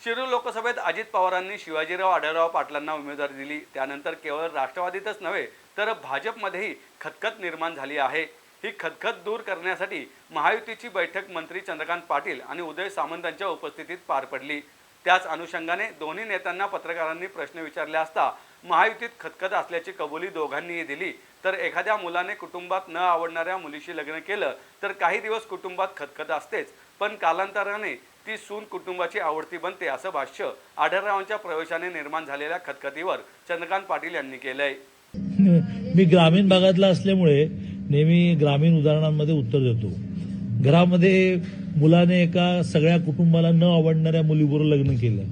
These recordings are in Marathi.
शिरूर लोकसभेत अजित पवारांनी शिवाजीराव आढळराव पाटलांना उमेदवारी दिली. त्यानंतर केवळ राष्ट्रवादीतच नव्हे तर भाजपमध्येही खतखत निर्माण झाली आहे. ही खतखत दूर करण्यासाठी महायुतीची बैठक मंत्री चंद्रकांत पाटील आणि उदय सामंतांच्या उपस्थितीत पार पडली. त्याच अनुषंगाने दोन्ही नेत्यांना पत्रकारांनी प्रश्न विचारले असता महायुतीत खतखत असल्याची कबुली दोघांनीही दिली. तर एखाद्या मुलाने कुटुंबात न आवडणाऱ्या मुलीशी लग्न केलं तर काही दिवस कुटुंबात खतखत असतेच पण कालांतराने ती सून कुटुंबाची आवडती बनते असं भाष्य आढळरावांच्या प्रवेशाने निर्माण झालेल्या खतखतीवर चंद्रकांत पाटील यांनी केलंय. मी ग्रामीण भागातला असल्यामुळे नेहमी ग्रामीण उदाहरणांमध्ये उत्तर देतो. घरामध्ये मुलाने एका सगळ्या कुटुंबाला न आवडणाऱ्या मुलीबरोबर लग्न केलं.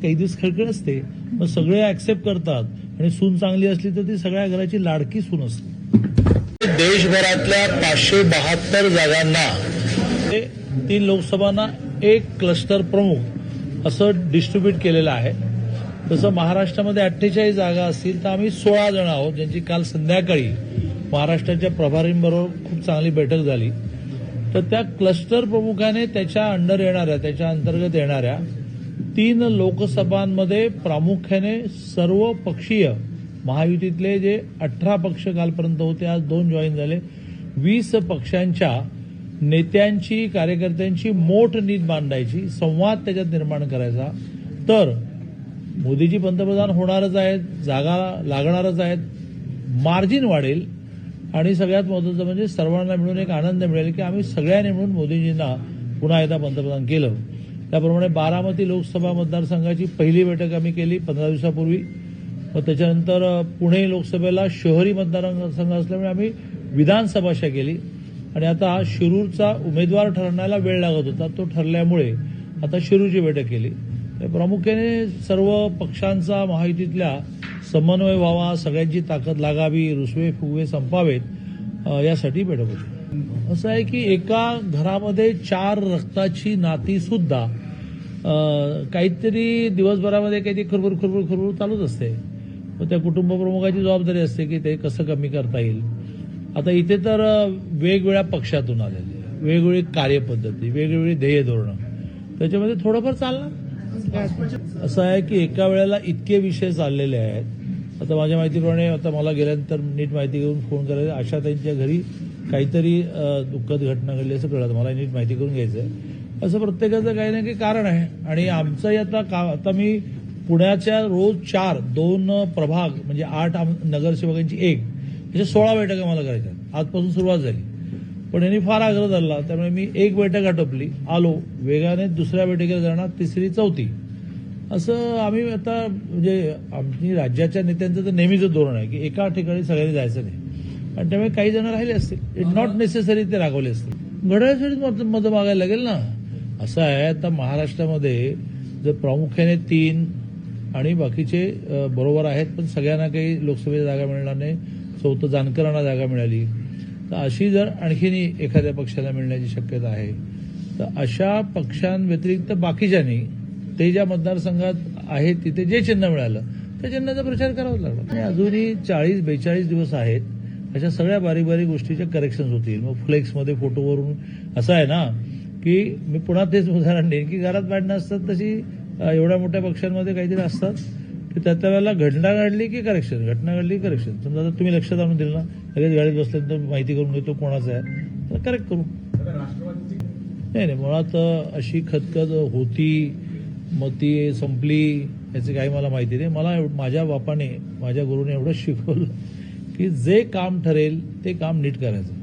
काही दिवस खळखळ असते मग सगळे ऍक्सेप्ट करतात. आणि सून चांगली असली तर ती सगळ्या घराची लाडकी सून असते. देशभरातल्या पाचशे बहात्तर जागांना ते तीन लोकसभांना एक क्लस्टर प्रमुख असं डिस्ट्रीब्यूट केलेलं आहे. तसं महाराष्ट्रामध्ये अठ्ठेचाळीस जागा असतील तर आम्ही सोळा जण आहोत ज्यांची काल संध्याकाळी महाराष्ट्राच्या प्रभारींबरोबर खूप चांगली बैठक झाली. तर त्या क्लस्टर प्रमुखाने त्याच्या अंडर येणाऱ्या त्याच्या अंतर्गत येणाऱ्या तीन लोकसभांमध्ये प्रामुख्याने सर्व पक्षीय महायुतीतले जे अठरा पक्ष कालपर्यंत होते आज दोन जॉईन झाले. वीस पक्षांच्या नेत्यांची कार्यकर्त्यांची मोठ नीत मांडायची संवाद त्याच्यात निर्माण करायचा. तर मोदीजी पंतप्रधान होणारच आहेत जागा लागणारच आहेत मार्जिन वाढेल आणि सगळ्यात महत्वाचं म्हणजे सर्वांना मिळून एक आनंद मिळेल की आम्ही सगळ्यांनी मिळून मोदीजींना पुन्हा एकदा पंतप्रधान केलं. त्याप्रमाणे बारामती लोकसभा मतदारसंघाची पहिली बैठक आम्ही केली पंधरा दिवसापूर्वी. मग त्याच्यानंतर पुणे लोकसभेला शहरी मतदारसंघ असल्यामुळे आम्ही विधानसभाशा केली. आणि आता शिरूरचा उमेदवार ठरण्याला वेळ लागत होता तो ठरल्यामुळे आता शिरूरची बैठक केली. तर प्रामुख्याने सर्व पक्षांचा महायुतीतल्या समन्वय व्हावा सगळ्यांची ताकद लागावी रुसवे फुगवे संपावेत यासाठी बैठक होती. असं आहे की एका घरामध्ये चार रक्ताची नाती सुद्धा काहीतरी दिवसभरामध्ये काहीतरी खरबूर खरबूर खरबूर चालूच असते. मग त्या कुटुंब प्रमुखाची जबाबदारी असते की ते कसं कमी करता येईल. आता इथे तर वेगवेगळ्या पक्षातून आलेले वेगवेगळी कार्यपद्धती वेगवेगळी ध्येय धोरणं. त्याच्यामध्ये थोडंफार चालणार? असं आहे की एका वेळेला इतके विषय चाललेले आहेत. आता माझ्या माहितीप्रमाणे आता मला गेल्यानंतर नीट माहिती घेऊन फोन करायचा आशा त्यांच्या घरी काहीतरी दुःखद घटना घडली असं कळलं. मला नीट माहिती करून घ्यायचं आहे असं प्रत्येकाचं काही ना काही कारण आहे. आणि आमचंही आता का आता मी पुण्याच्या रोज चार दोन प्रभाग म्हणजे आठ आम- नगरसेवकांची एक अशा सोळा बैठका मला करायच्या आजपासून सुरुवात झाली. पण यांनी फार आग्रह धरला त्यामुळे मी एक बैठक आटोपली. आलो. वेगाने दुसऱ्या बैठकीला जाणार तिसरी चौथी. असं आम्ही आता म्हणजे आमची राज्याच्या नेत्यांचं तर नेहमीच धोरण आहे की एका ठिकाणी सगळ्यांनी जायचं नाही. आणि त्यामुळे काही जण राहिले असतील. इट नॉट नेसेसरी ते रागवले असतील. घड्याळासाठीच मतं मागायला लागेल ना? असं आहे आता महाराष्ट्रामध्ये जर प्रामुख्याने तीन आणि बाकीचे बरोबर आहेत पण सगळ्यांना काही लोकसभेच्या जागा मिळणार नाही. चौथं जानकरांना जागा मिळाली. तर अशी जर आणखीन एखाद्या पक्षाला मिळण्याची शक्यता आहे तर अशा पक्षांव्यतिरिक्त बाकीच्यांनी ते ज्या मतदारसंघात आहेत तिथे जे चिन्ह मिळालं त्या चिन्हाचा प्रचार करावा लागला. आणि अजूनही चाळीस बेचाळीस दिवस आहेत अशा सगळ्या बारीक बारीक गोष्टीच्या करेक्शन होतील. मग फ्लेक्समध्ये फोटोवरून असं आहे ना की मी पुन्हा तेच उदाहरण देईन की घरात भांडणं असतात तशी एवढ्या मोठ्या पक्षांमध्ये काहीतरी असतात. त्या त्या वेळेला घटना घडली की करेक्शन घटना घडली की करेक्शन समजा आता तुम्ही लक्षात आणून दिलं ना. लगेच गाडीत बसल्यानंतर माहिती करून घेतो कोणाचा आहे. तर करेक्ट करू. नाही नाही मुळात अशी खतखत होती मग ती संपली याची काही मला माहिती नाही. मला एव- माझ्या बापाने माझ्या गुरुने एवढं शिकवलं की जे काम ठरेल ते काम नीट करायचं.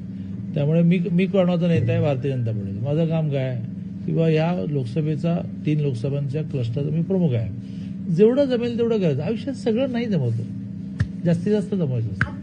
त्यामुळे मी मी कोणाचा नेता आहे? भारतीय जनता पार्टीचा. माझं काम काय? आहे? किंवा ह्या लोकसभेचा तीन लोकसभांच्या क्लस्टरचा मी प्रमुख आहे. जेवढं जमेल तेवढं करायचं आयुष्यात सगळं नाही जमवतं. जास्तीत जास्त जमवायचं असतं.